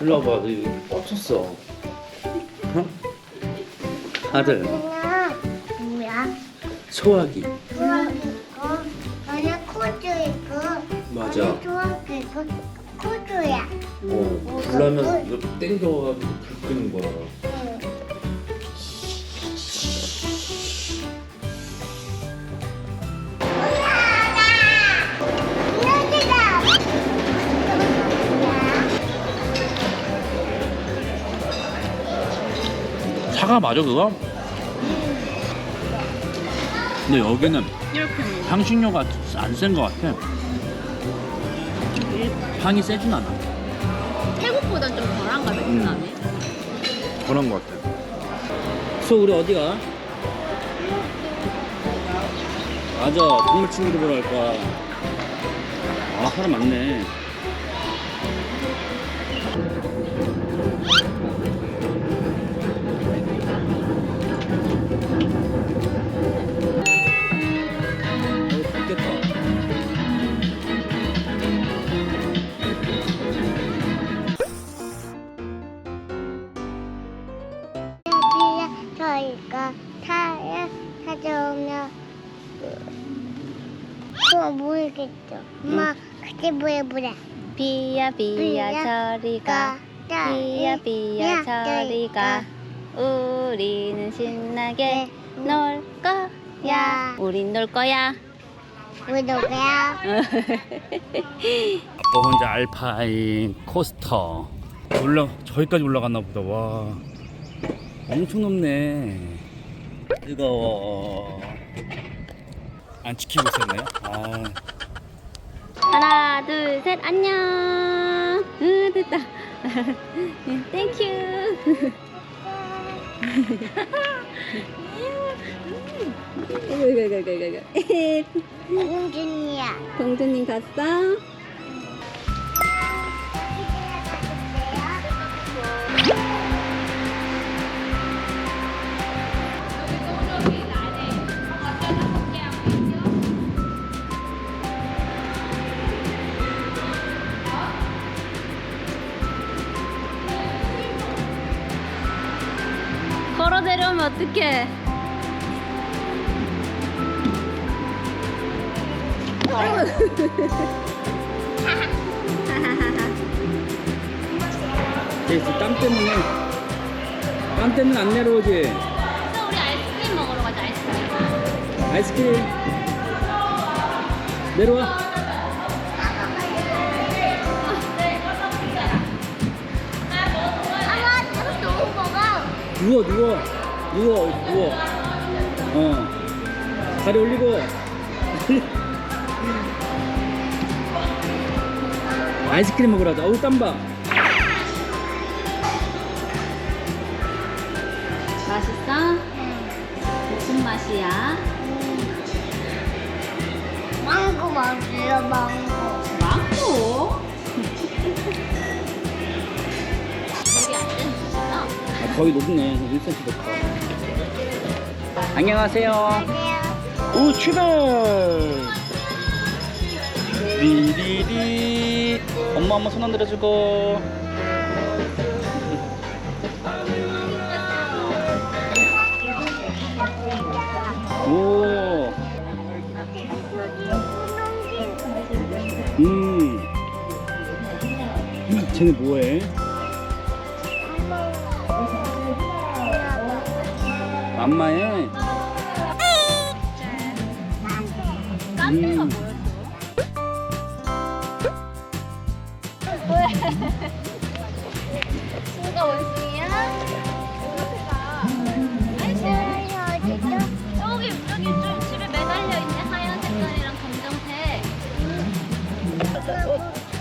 일로 와봐. 너 여기 꽂혔어. 어? 아들. 누나 뭐야? 소화기. 수학 있고 너는 코드 있고. 맞아. 너는 수학 있고 코드야. 어 불나면 이거 땡겨가지고 불 끄는 거야 응. 차가 맞아 그거? 근데 여기는 이렇게 먹어. 향신료가 안 센 것 같아 향이 세진 않아 태국보다 좀 덜한가 베트남이? 그런 것 같아 수 우리 어디 가? 맞아 동물 친구들 보러 갈 거야 아 사람 많네 그거 모르겠죠. 엄마 그때 뭐해 보래. 비야 비야 저리 가. 비야 비야 저리 가. 우리는 신나게 놀 거야. 우린 놀 거야. 우리 누구야? 아빠 혼자 알파인 코스터 올라 저기까지 올라갔나 보다 와 엄청 높네 뜨거워 안 지키고 있었나요? 아 하나 둘 셋 안녕. 으 됐다. 땡큐. 이거 이거 이거 이거 이거. 공준이야. 공주님 갔어? 어떡해? 제이스 땀 때문에 땀 때문에 안 내려오지 그래서 우리 아이스크림 먹으러 가자 아이스크림. 아이스크림 내려와 엄마 이거 너무 먹어. 누워 누워 누워 누워 어 다리 올리고 아이스크림 먹으러 가자 어우 땀봐 맛있어? 무슨 맛이야? 망고 먹어요 망고. 망고? 거의 높네. 1cm 높아 안녕하세요. 안녕. 오 출발! 리리리. 엄마 엄마 손안 들어 주고. 오. 음. 쟤네 뭐해? 깐데가 음. 뭐였어? 누가 원숭이야? 저기 저기 좀 집에 매달려 있네 하얀 색깔이랑 검정색.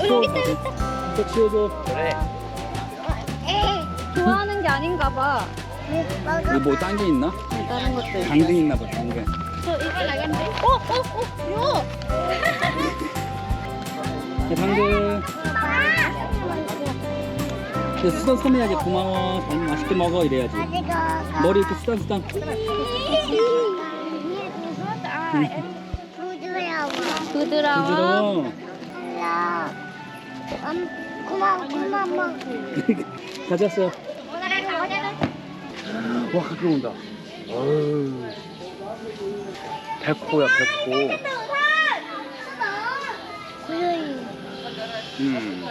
여기 있다 여기 있다. 또 치워줘. 그래. 좋아하는 게 아닌가 봐. 이거 뭐 딴 게 있나? 다른 것도 있어. 당근 있나 봐 당근. 저 이거 나간대. 어, 어, 어, 요. 야, 당근. 이제 수단 섬해야지 고마워. 잘 맛있게 먹어 이래야지. 머리 이렇게 수단 수단. 부드러워. 부드러워. 부드러워. 음, 고마워 고마워 가운데는 와, 가끔 온다. 어우. 백호야, 백호. 고양이 음.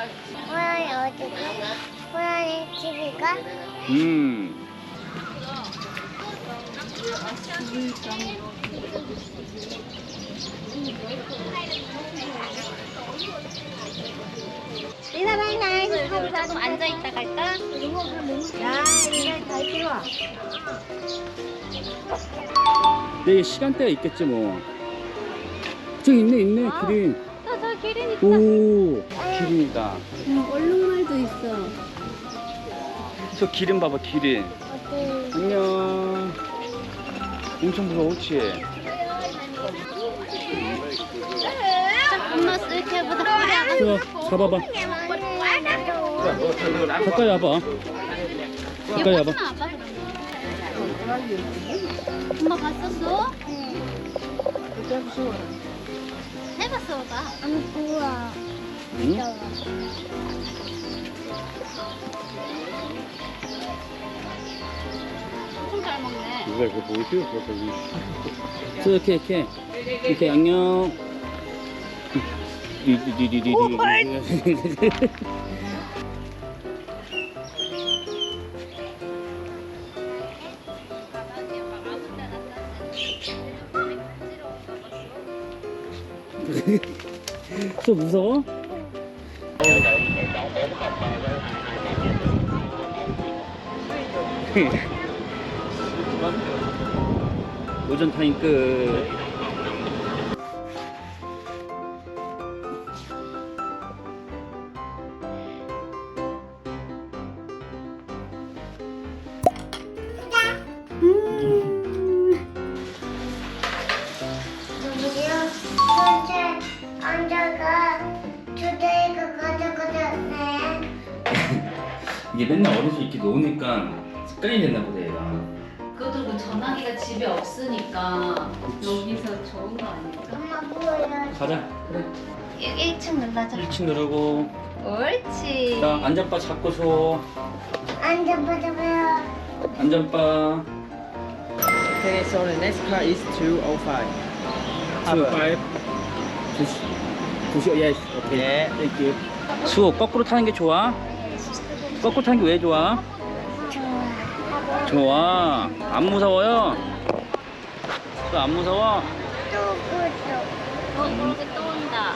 고양이 어디가? 고양이 집이가? 음. 이거 맨날 우리가 좀 앉아있다 갈까? 야 이거 더 좋아 내게 시간대가 있겠지, 뭐. 저기 있네, 있네, 기린. 저, 저 기린 있다. 오, 기린이다. 얼룩말도 있어. 저 기린 봐봐, 기린. 안녕. 엄청 무서워, 그치? 이렇게 보다 꼬리 안 저, 잡아봐. 가까이 와봐. 가까이 와봐. 엄마 봤었어? 해봤어, 봐. 안 좋아 응? 엄청 잘 먹네. 이거 보이지? 저 이렇게 이렇게 이렇게 안녕. 저 무서워? 오전 타임 끝. 어디서 이렇게 노니까 습관이 됐나 보다 얘가. 그것도 그 전화기가 집에 없으니까 여기서 좋은 거 아닐까? 엄마 보여 가자. 그래. 1층 눌러줘. 1층 누르고 옳지. 자 안전바 잡고서 앉아보자고요 안전바 Okay, so the next car is 205. two five 두시 두시 yes 오케이 네. 땡큐 수호 거꾸로 타는 게 좋아? 거꾸로 타는 게 왜 좋아? 좋아 좋아 안 무서워요? 수호 안 무서워? 또 어, 모르게 또 온다.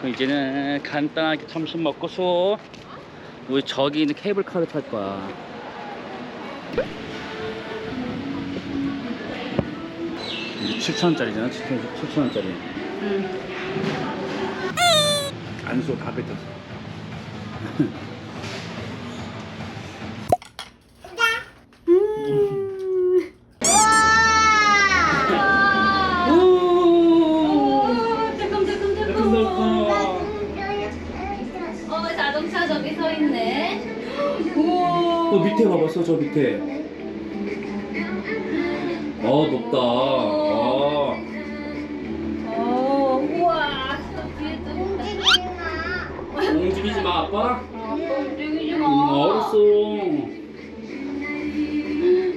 그럼 이제는 간단하게 점심 먹고 수호 우리 저기 있는 케이블카를 탈 거야 이게 7천원짜리잖아 7천원짜리 응. 안수 다 뱉었어 밑에 어 높다 어. 오, 우와. 저 뒤에 또 있다. 움직이지 마 아빠 어, 또 움직이지 음, 마. 알았어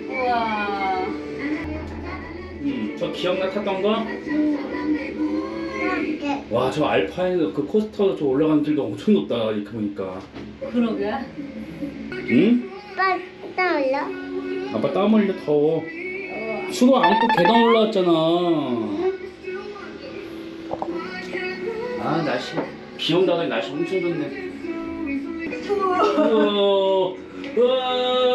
우와. 음, 저 기억나 탔던 거? 와저 알파인 그 코스터 저 올라가는 길도 엄청 높다 이렇게 보니까 그러게. 응? 떠올라? 아빠 땀 흘려 더워. 수도 안고 계단 올라왔잖아. 아 날씨. 비 온다더니 날씨 엄청 좋네. 우와.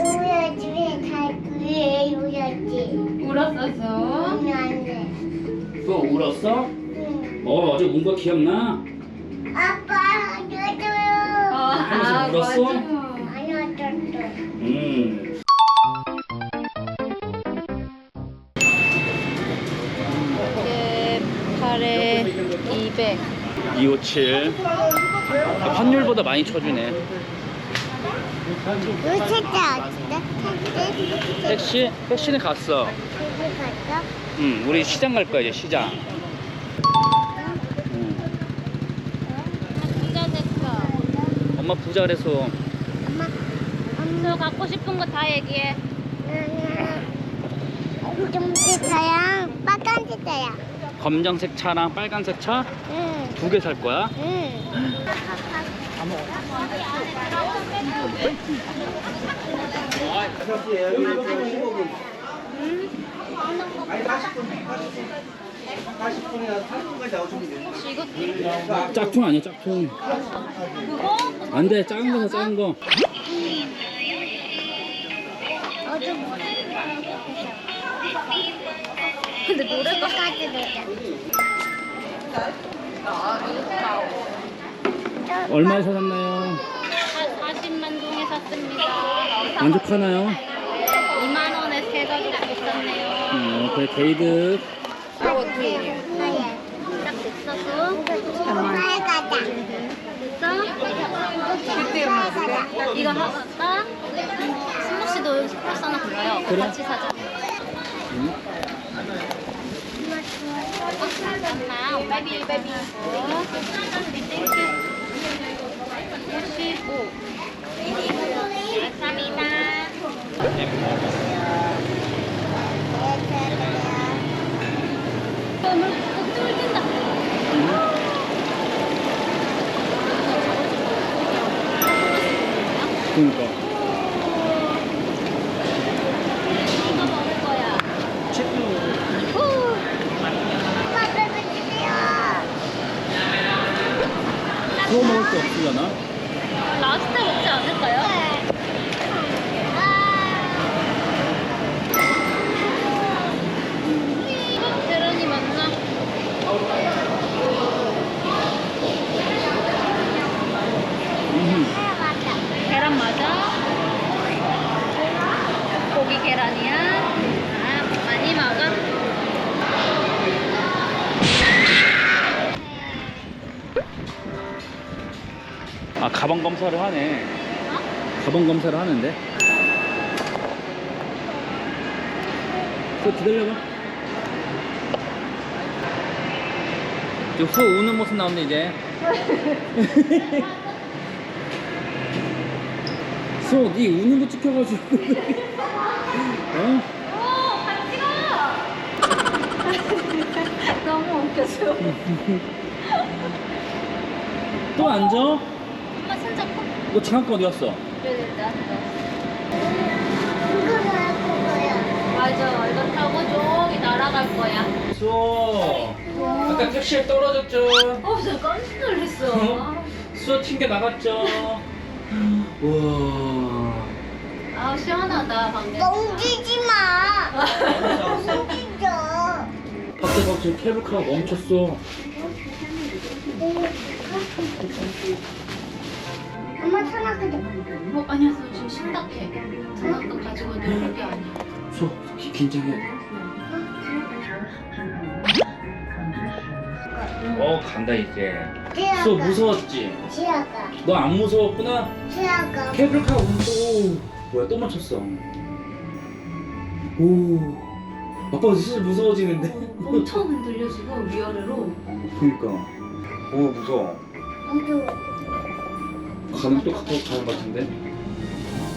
우리 집에 갈 거예요 우리 울었었어. 오늘 안돼 또 울었어? 응. 어 어제 운거 기억나? 하면서 울었어? 안 와줬어 음. 이게 8에 200. 257 환율보다 많이 쳐주네? 택시? 택시? 택시는 갔어. 택시 갔어? 응, 우리 시장 갈 거야 이제 시장. 엄마 부자 그래서 엄마, 저 갖고 싶은 거 다 얘기해. 검정색 차랑 빨간색 차야. 검정색 차랑 빨간색 차두 응, 개살 거야. 응. 혹시 이거 짝퉁 아니야 짝퉁. 그거? 안돼 작은 거사 작은 거. 어디 근데 노래가 까지 놀자. 얼마에 사셨나요? 40만 동에 샀습니다. 만족하나요? 2만 원에 세 가족 샀네요. 어, 그래 게이드. 딱 됐어 됐어? 이거 하고 딱 승목씨도 스프레소 하나 골라요 그래? 같이 사자 응? 잠깐만 빨리 빨리 15 그러니까. 후. 그거 먹을 게 없으려나? 라스트 먹지 않을까요? 계란이 맞나? 음. 계란 맞아? 아, 많이 먹어? 아 가방 검사를 하네. 어? 가방 검사를 하는데. 또 기다려봐. 이제 후 우는 모습 나오네 이제. 수호, 네 우는 거 찍혀가지고. 어? 오, 같이 가! 또 앉아? 엄마 손 잡고. 너 장학금 어디 갔어? 그래, 나도. 맞아, 이거 타고 저기 날아갈 거야. 수호. 아까 택시에 떨어졌죠? 어, 저 깜짝 놀랐어. 수호 튕겨 나갔죠? 우와. 아우, 시원하다, 방금. 멍지지 마. 멍지죠. 밖에 봐 지금 케이블카가 멈췄어. 엄마 전화기도. 어, 아니야, 저 지금 심각해. 장난감 가지고 놀는 게 아니야. 수호 기- 긴장해. 어 간다 이제. 수호 무서웠지? 지아가. 너 안 무서웠구나? 지아가. 케이블카 운도 뭐야 또 멈췄어. 오. 아빠 진짜 무서워지는데? 엄청 흔들려, 지금, 위아래로. 그니까. 오 무서워. 엄청. 가는 또 가까워 가는 것 같은데?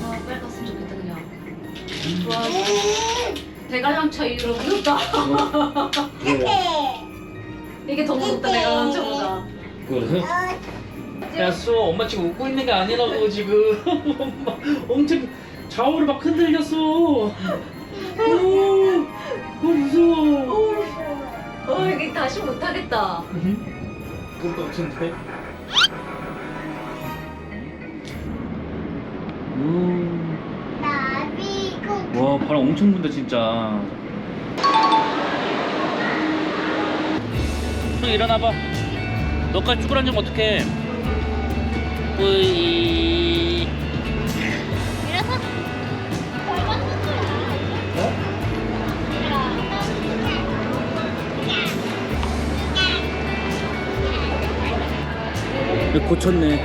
아, 빨리 갔으면 좋겠다, 그냥. 와, 대관람차 이후로 무섭다. 그래. 이게 더 무섭다, 대관람차보다. 그래? 야 수호 엄마 지금 웃고 있는 게 아니라고 지금 엄마 엄청 좌우를 막 흔들렸어 오, 오 무서워 어, 이게 다시 못하겠다. 음. 나비고. 와 바람 엄청 분다 진짜 형 일어나봐 너까지 쭈그러앉으면 어떡해 뿌이 고쳤네.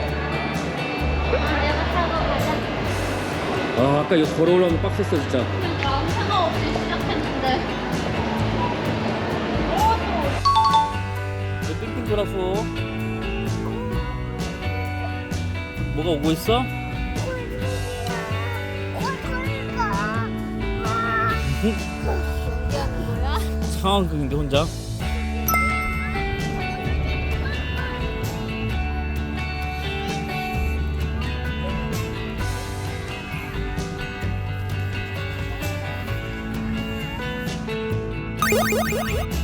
아 아까 이거 걸어 올라오는 빡셌어 진짜 아무 생각 없이 시작했는데. 빙빙 돌았어 뭐가 오고 있어? 상황극인데 혼자 Woo-hoo-hoo!